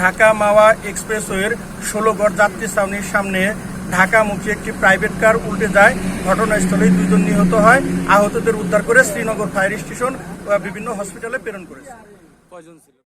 ঢাকা মাওয়া এক্সপ্রেসওয়ের ষোলোগড় যাত্রী ছাউনির সামনে ঢাকামুখী একটি প্রাইভেট কার উল্টে যায়। ঘটনাস্থলেই দুজন নিহত হয়। আহতদের উদ্ধার করে শ্রীনগর ফায়ার স্টেশন বিভিন্ন হসপিটালে প্রেরণ করেছে।